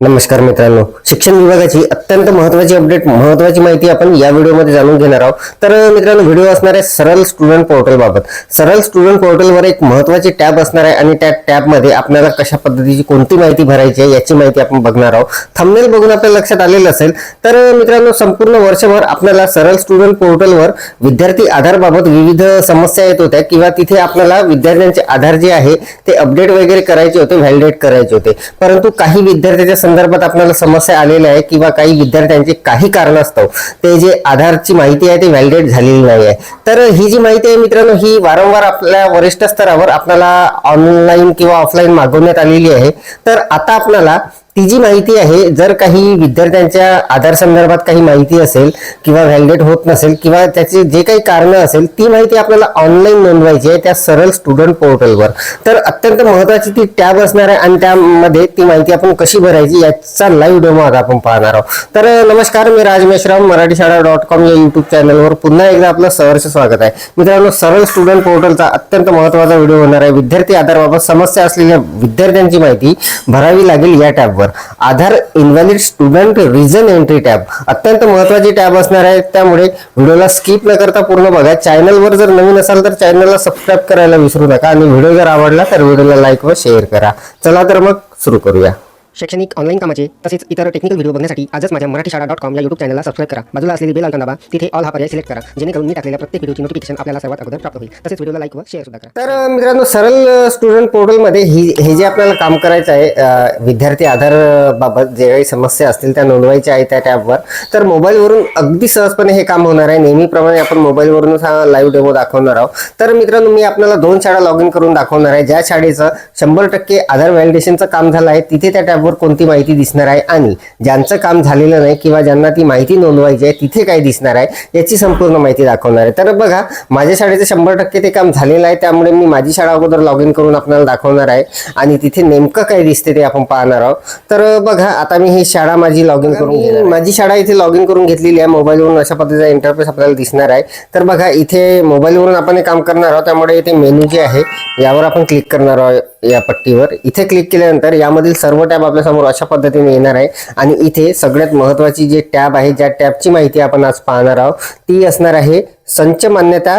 नमस्कार मित्रांनो. शिक्षण विभागाची अत्यंत महत्वाची अपडेट महत्वाची माहिती आपण या व्हिडिओमध्ये जाणून घेणार आहोत. तर मित्रांनो व्हिडिओ असणार आहे सरळ स्टुडंट पोर्टल बाबत. सरळ स्टुडंट पोर्टलवर एक महत्वाची टॅब असणार आहे आणि त्या टॅबमध्ये आपल्याला कशा पद्धतीची कोणती माहिती भरायची आहे याची माहिती आपण बघणार आहोत. थंबनेल बघून आपल्या लक्षात आलेलं असेल तर मित्रांनो संपूर्ण वर्षभर आपल्याला सरळ स्टुडंट पोर्टलवर विद्यार्थी आधारबाबत विविध समस्या येत होत्या किंवा तिथे आपल्याला विद्यार्थ्यांचे आधार जे आहे ते अपडेट वगैरे करायचे होते व्हॅलिडेट करायचे होते. परंतु काही विद्यार्थ्याच्या संदर्भात आपल्याला समस्या आलेल्या आहे किंवा काही विद्यार्थ्यांचे काही कारणास्तव ते जे आधारची माहिती आहे ती व्हॅलिडेट झालेली नाही आहे. तर ही जी माहिती आहे मित्रांनो ही वारंवार आपल्या वरिष्ठ स्तरावर आपल्याला ऑनलाईन किंवा ऑफलाईन मागवण्यात आलेली आहे. तर आता आपल्याला ती जी माहिती आहे जर काही विद्यार्थ्यांच्या आधार संदर्भात काही माहिती असेल किंवा व्हॅलिडेट होत नसेल किंवा त्याची जे काही कारणं असेल ती माहिती आपल्याला ऑनलाईन नोंदवायची आहे त्या सरळ स्टुडंट पोर्टलवर तर अत्यंत महत्वाची ती टॅब असणार आहे आणि त्यामध्ये ती माहिती आपण कशी भरायची याचा लाईव्ह डेमो आता आपण पाहणार आहोत. तर नमस्कार मी राज मेश्राम मराठी शाळा डॉट कॉम या युट्यूब चॅनलवर पुन्हा एकदा आपलं सहर्ष स्वागत आहे. मित्रांनो सरळ स्टुडंट पोर्टलचा अत्यंत महत्त्वाचा व्हिडिओ होणार आहे. विद्यार्थी आधारबाबत समस्या असलेल्या विद्यार्थ्यांची माहिती भरावी लागेल या टॅबवर. Aadhaar invalid student reason entry tab अत्यंत महत्वाची टॅब असणार आहे. त्यामुळे व्हिडिओला स्किप न करता पूर्ण बघा. चॅनलवर जर नवीन असाल तर चॅनलला सबस्क्राईब करायला विसरू नका. आणि व्हिडिओ जर आवडला तर व्हिडिओला लाईक व शेअर करा. चला तर मग सुरू करूया. शैक्षणिक ऑनलाईन कामाचे तसेच इतर टेक्निकल व्हिडिओ बघण्यासाठी आजच माझ्या मराठी शाळा डॉट कॉम या युट्यूब चॅनलला सबस्क्राईब करा. बाजूला असलेली बेल आयकॉन दाबा. तिथे ऑल हा पर्याय सिलेक्ट करा. जेणेकरून मी टाकलेल्या प्रत्येक व्हिडिओची नोटिफिकेशन आपल्याला सर्वात अगोदर प्राप्त होईल. तसेच व्हिडिओला लाईक व शेअर सुद्धा करा. तर मित्रांनो सरळ स्टुडंट पोर्टलमध्ये ही हे जे आपल्याला काम करायचं आहे विद्यार्थी आधार बाबत जे काही समस्या असतील त्या नोंदवायच्या आहेत त्या टॅबवर तर मोबाईलवरून अगदी सहजपणे हे काम होणार आहे. नेहमीप्रमाणे आपण मोबाईलवरूनच हा लाईव्ह डेमो दाखवणार आहोत. तर मित्रांनो मी आपल्याला दोन शाळा लॉग इन करून दाखवणार आहे. ज्या शाळेचं शंभर टक्के आधार व्हॅलिडेशनचं काम झालं आहे तिथे त्या टॅब टॅबवर कोणती माहिती दिसणार आहे आणि ज्यांचं काम झालेलं नाही किंवा ज्यांना ती माहिती नोंदवायची आहे तिथे काय दिसणार आहे याची संपूर्ण माहिती दाखवणार आहे. तर बघा माझ्या शाळेचं शंभर टक्के ते काम झालेलं आहे त्यामुळे मी माझी शाळा अगोदर लॉग इन करून आपल्याला दाखवणार आहे आणि तिथे नेमकं काय दिसते ते आपण पाहणार आहोत. तर बघा आता मी ही शाळा माझी लॉग इन करून. माझी शाळा इथे लॉग इन करून घेतलेली आहे मोबाईलवरून अशा पद्धतीचा इंटरफेस आपल्याला दिसणार आहे. तर बघा इथे मोबाईलवरून आपण हे काम करणार आहोत त्यामुळे इथे मेनू जे आहे यावर आपण क्लिक करणार आहोत या पट्टीवर. इथे क्लिक केल्यानंतर यामधील सर्व टॅब आपल्यासमोर अशा पद्धतीने येणार आहे. आणि इथे सगळ्यात महत्वाची जे टॅब आहे ज्या टॅबची माहिती आपण आज पाहणार आहोत ती असणार आहे संच मान्यता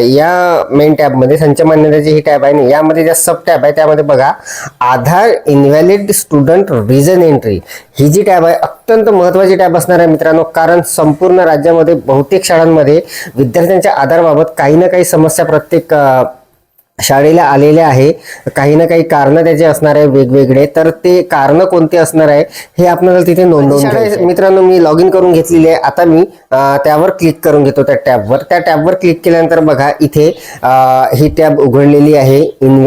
या मेन टॅबमध्ये संच मान्यताची ही टॅब आहे ना यामध्ये ज्या सब टॅब आहे त्यामध्ये बघा Aadhaar invalid student reason entry ही जी टॅब आहे अत्यंत महत्वाची टॅब असणार आहे मित्रांनो कारण संपूर्ण राज्यामध्ये बहुतेक शाळांमध्ये विद्यार्थ्यांच्या आधारबाबत काही ना काही समस्या प्रत्येक शाळेला आलेले आहे. काही ना काही कारण त्याचे असणार आहे वेगवेगळे. तर ते कारण कोणते असणार आहे हे आपल्याला तिथे नोंदवून. मित्रांनो मी लॉग इन करून घेतलेली आहे. आता मी त्यावर क्लिक करून घेतो त्या टॅबवर त्या टॅबवर क्लिक केल्यानंतर बघा इथे ही टॅब उघडलेली आहे. In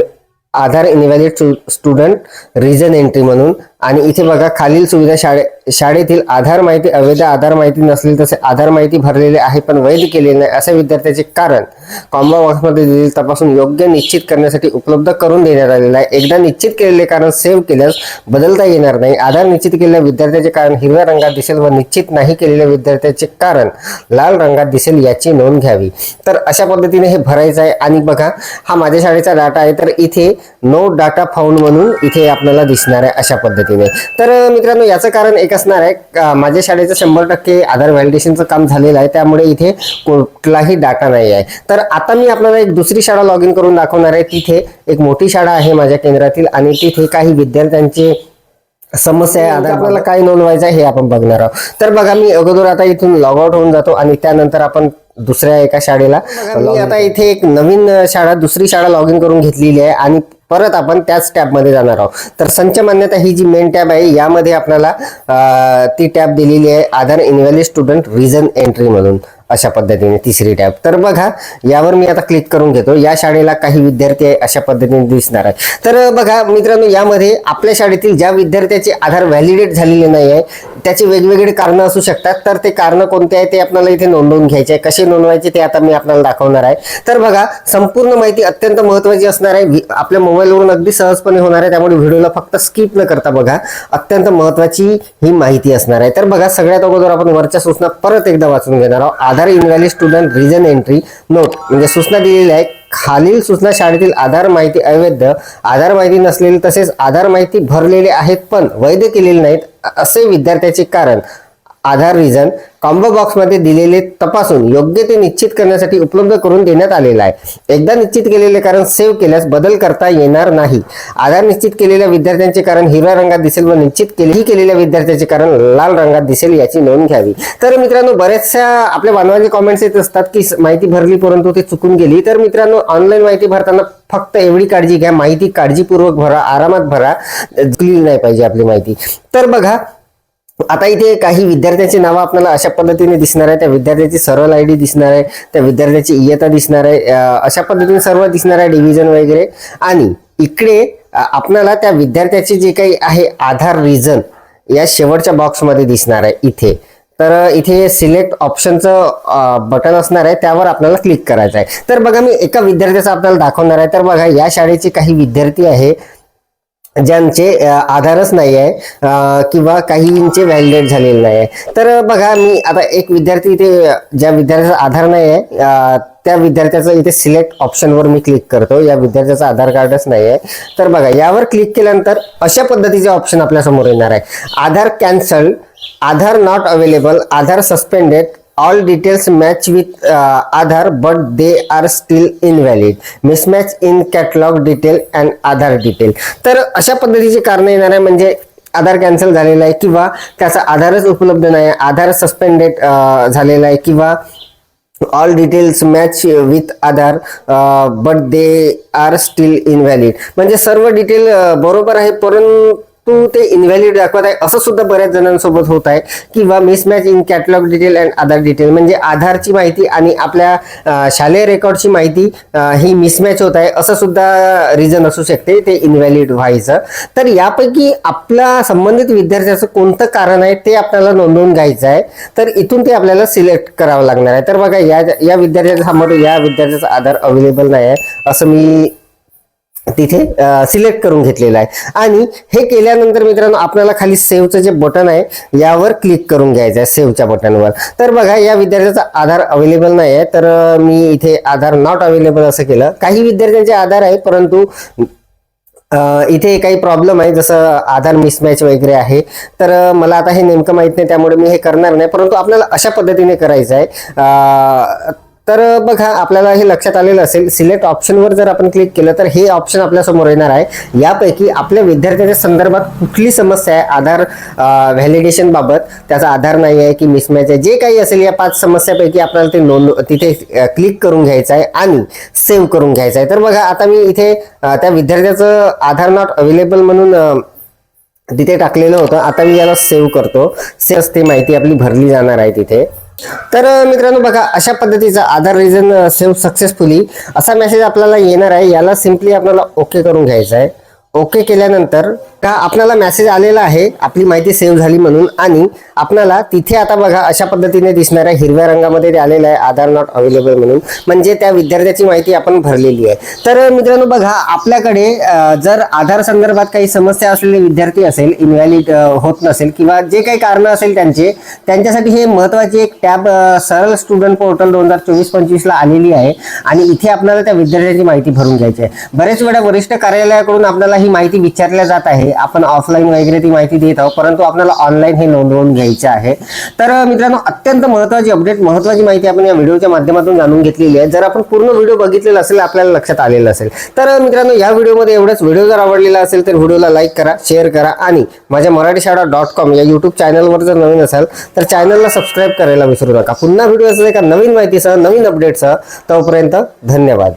Aadhaar invalid student reason entry म्हणून. आणि इथे बघा खालील सुविधा शाळे शाळेतील आधार माहिती अवैध आधार माहिती नसली तसे आधार माहिती भरलेले आहे पण वैध केले नाही अशा विद्यार्थ्याचे कारण कॉम्बो बॉक्समध्ये दिलेली तपासून योग्य निश्चित करण्यासाठी उपलब्ध करून देण्यात आलेलं आहे. एकदा निश्चित केलेले कारण सेव्ह केल्यास बदलता येणार नाही. आधार निश्चित केलेल्या विद्यार्थ्याचे कारण हिरव्या रंगात दिसेल व निश्चित नाही केलेल्या विद्यार्थ्याचे कारण लाल रंगात दिसेल याची नोंद घ्यावी. तर अशा पद्धतीने हे भरायचं आहे. आणि बघा हा माझ्या शाळेचा डाटा आहे. तर इथे नो डाटा फाउंड म्हणून इथे आपल्याला दिसणार आहे अशा पद्धतीने. तर अं, मित्रांनो याचं कारण एक असणार आहे. माझ्या शाळेचं शंभर टक्के आधार व्हॅलिडेशनचं काम झालेलं आहे. त्यामुळे इथे कुठलाही डाटा नाही आहे. तर आता मी आपल्याला एक दुसरी शाळा लॉग इन करून दाखवणार आहे. तिथे एक मोठी शाळा आहे माझ्या केंद्रातील आणि तिथे काही विद्यार्थ्यांचे समस्या आहे. आता आपल्याला काय नोंदवायचं आहे हे आपण बघणार आहोत. तर बघा मी अगोदर आता इथून लॉग आउट होऊन जातो आणि त्यानंतर आपण दुसऱ्या एका शाळेला मी आता इथे एक नवीन शाळा दुसरी शाळा लॉग इन करून घेतलेली आहे आणि परत आपण त्याच टॅबमध्ये जाणार आहोत. तर संच मान्यता ही जी मेन टॅब आहे यामध्ये आपल्याला ती टॅब दिलेली आहे Aadhaar invalid student reason entry म्हणून अशा पद्धतीने तिसरी टॅब. तर बघा यावर मी आता क्लिक करून घेतो. या शाळेला काही विद्यार्थी आहे अशा पद्धतीने दिसणार आहे तर बघा मित्रांनो यामध्ये आपल्या शाळेतील ज्या विद्यार्थ्याचे आधार व्हॅलिडेट झालेले नाही आहे त्याचे वेगवेगळे कारणं असू शकतात. तर ते कारणं कोणते आहे ते आपल्याला इथे नोंदवून घ्यायचे आहे. कसे नोंदवायचे ते आता मी आपल्याला दाखवणार आहे. तर बघा संपूर्ण माहिती अत्यंत महत्वाची असणार आहे. आपल्या मोबाईलवरून अगदी सहजपणे होणार आहे. त्यामुळे व्हिडिओला फक्त स्किप न करता बघा अत्यंत महत्वाची ही माहिती असणार आहे. तर बघा सगळ्यात अगोदर आपण वरच्या सूचना परत एकदा वाचून घेणार आहोत. Aadhaar invalid student reason entry note म्हणजे सूचना दिलेली आहे. खालील सूचना शाळेतील आधार माहिती अवैध आधार माहिती नसलेली तसेच आधार माहिती भरलेले आहेत पण वैध केलेले नाहीत असे विद्यार्थ्याचे कारण. आधार रिझन कॉम्बो बॉक्समध्ये दिलेले तपासून योग्य ते निश्चित करण्यासाठी उपलब्ध करून देण्यात आलेला आहे. एकदा निश्चित केलेले कारण सेव्ह केल्यास बदल करता येणार नाही. आधार निश्चित केलेल्या विद्यार्थ्यांचे कारण हिरव्या रंगात दिसेल व निश्चित केलेही केलेल्या विद्यार्थ्याचे कारण लाल रंगात दिसेल याची नोंद घ्यावी. तर मित्रांनो बऱ्याचशा आपल्या बांधवांचे कॉमेंट्स येत असतात की माहिती भरली परंतु ते चुकून गेली. तर मित्रांनो ऑनलाईन माहिती भरताना फक्त एवढी काळजी घ्या. माहिती काळजीपूर्वक भरा आरामात भरा. चुकली नाही पाहिजे आपली माहिती. तर बघा आता इथे काही विद्यार्थ्यांची नावं आपल्याला अशा पद्धतीने दिसणार आहे. त्या विद्यार्थ्याची सरळ आय डी दिसणार आहे. त्या विद्यार्थ्याची इयता दिसणार आहे. अशा पद्धतीने सर्व दिसणार आहे डिव्हिजन वगैरे. आणि इकडे आपल्याला त्या विद्यार्थ्याचे जे काही आहे आधार रिझन या शेवटच्या बॉक्समध्ये दिसणार आहे इथे. तर इथे सिलेक्ट ऑप्शनचं बटन असणार आहे. त्यावर आपल्याला क्लिक करायचं आहे. तर बघा मी एका विद्यार्थ्याचं आपल्याला दाखवणार आहे. तर बघा या शाळेचे काही विद्यार्थी आहे. ज्यांचे आधारच नाही आहे किंवा काहींचे व्हॅलिडेट झालेले नाही आहे तर बघा मी आता एक विद्यार्थी इथे ज्या विद्यार्थ्याचा आधार नाही आहे त्या विद्यार्थ्याचं इथे सिलेक्ट ऑप्शनवर मी क्लिक करतो. या विद्यार्थ्याचं आधार कार्डच नाही आहे तर बघा यावर क्लिक केल्यानंतर अशा पद्धतीचे ऑप्शन आपल्यासमोर येणार आहे. Aadhaar cancel Aadhaar not available Aadhaar suspended all details match with Aadhaar but they are still invalid mismatch in catalogue detail and Aadhaar detail तर अशा पद्धतीची कारणं येणार आहे म्हणजे आधार कॅन्सल झालेला आहे किंवा त्याचा आधारच उपलब्ध नाही आहे आधार सस्पेंडेड uh, झालेला आहे किंवा all details match with Aadhaar but they are still invalid म्हणजे सर्व डिटेल uh, बरोबर आहे परंतु ते इनव्हॅलिड दाखवत आहे. असं सुद्धा बऱ्याच जणांसोबत होत आहे किंवा mismatch in catalogue detail and Aadhaar detail म्हणजे आधारची माहिती आणि आपल्या शालेय रेकॉर्डची माहिती ही मिसमॅच होत आहे. असं सुद्धा रिझन असू शकते ते इनव्हॅलिड व्हायचं. तर यापैकी आपला संबंधित विद्यार्थ्याचं कोणतं कारण आहे ते आपल्याला नोंदवून घ्यायचं आहे. तर इथून ते आपल्याला सिलेक्ट करावं लागणार आहे. तर बघा या या विद्यार्थ्याच्या समोर या विद्यार्थ्याचा आधार अवेलेबल नाही आहे. असं मी तिथे सिलेक्ट करून घेतलेलं आहे. आणि हे केल्यानंतर मित्रांनो आपल्याला खाली सेव्हचं जे बटन आहे यावर क्लिक करून घ्यायचं आहे सेव्हच्या बटनवर तर बघा या विद्यार्थ्याचा आधार अवेलेबल नाही आहे तर मी इथे आधार नॉट अवेलेबल असं केलं. काही विद्यार्थ्यांचे आधार आहे परंतु इथे काही प्रॉब्लेम आहे जसं आधार मिसमॅच वगैरे आहे. तर मला आता हे नेमकं माहीत नाही त्यामुळे मी हे करणार नाही. परंतु आपल्याला अशा पद्धतीने करायचं आहे तर बघा आपल्याला हे लक्षात आलेलं असेल सिलेक्ट ऑप्शनवर जर आपण क्लिक केलं तर हे ऑप्शन आपल्यासमोर येणार आहे. यापैकी आपल्या विद्यार्थ्याच्या संदर्भात कुठली समस्या आहे? आधार व्हॅलिडेशन बाबत त्याचा आधार नाही आहे की मिसमॅच आहे. जे काही असेल या पाच समस्यापैकी आपल्याला ते नोंद तिथे क्लिक करून घ्यायचं आहे आणि सेव्ह करून घ्यायचं आहे. तर बघा आता मी इथे त्या विद्यार्थ्याचं आधार नॉट अवेलेबल म्हणून तिथे टाकलेलं होतं. आता मी याला सेव्ह करतो. सेव्ह ती माहिती आपली भरली जाणार आहे तिथे. तर मित्रांनो बघा अशा पद्धतीचा आधार रिझन सेव्ह सक्सेसफुली असा मेसेज आपल्याला येणार आहे. याला सिम्पली आपल्याला ओके करून घ्यायचा आहे. ओके केल्यानंतर का आपल्याला मेसेज आलेला आहे आपली माहिती सेव्ह झाली म्हणून आणि आपल्याला तिथे आता बघा अशा पद्धतीने दिसणाऱ्या हिरव्या रंगामध्ये ते आलेलं आहे आधार नॉट अवेलेबल म्हणून. म्हणजे त्या विद्यार्थ्याची माहिती आपण भरलेली आहे. तर मित्रांनो बघा आपल्याकडे जर आधार संदर्भात काही समस्या असलेले विद्यार्थी असेल इनव्हॅलिड होत नसेल किंवा जे काही कारण असेल त्यांचे त्यांच्यासाठी हे महत्वाची एक टॅब सरळ स्टुडंट पोर्टल दोन हजार चोवीस पंचवीसला आलेली आहे आणि इथे आपल्याला त्या विद्यार्थ्याची माहिती भरून घ्यायची आहे. बरेच वेळा वरिष्ठ कार्यालयाकडून आपल्याला ही माहिती विचारल्या जात आहे. आपण ऑफलाईन वगैरे ती माहिती देत आहोत परंतु आपल्याला ऑनलाईन हे नोंदवून घ्यायचं आहे. तर मित्रांनो अत्यंत महत्वाची अपडेट महत्वाची माहिती आपण या व्हिडिओच्या माध्यमातून जाणून घेतलेली आहे. जर आपण पूर्ण व्हिडिओ बघितलेला असेल आपल्याला लक्षात आलेलं असेल. तर मित्रांनो या व्हिडिओमध्ये एवढंच. व्हिडिओ जर आवडलेला असेल तर व्हिडिओला लाईक करा शेअर करा आणि माझ्या मराठी शाळा डॉट कॉम या युट्यूब चॅनलवर जर नवीन असाल तर चॅनलला सबस्क्राईब करायला विसरू नका. पुन्हा व्हिडिओ असेल एका नवीन माहितीसह नवीन अपडेटसह तोपर्यंत धन्यवाद.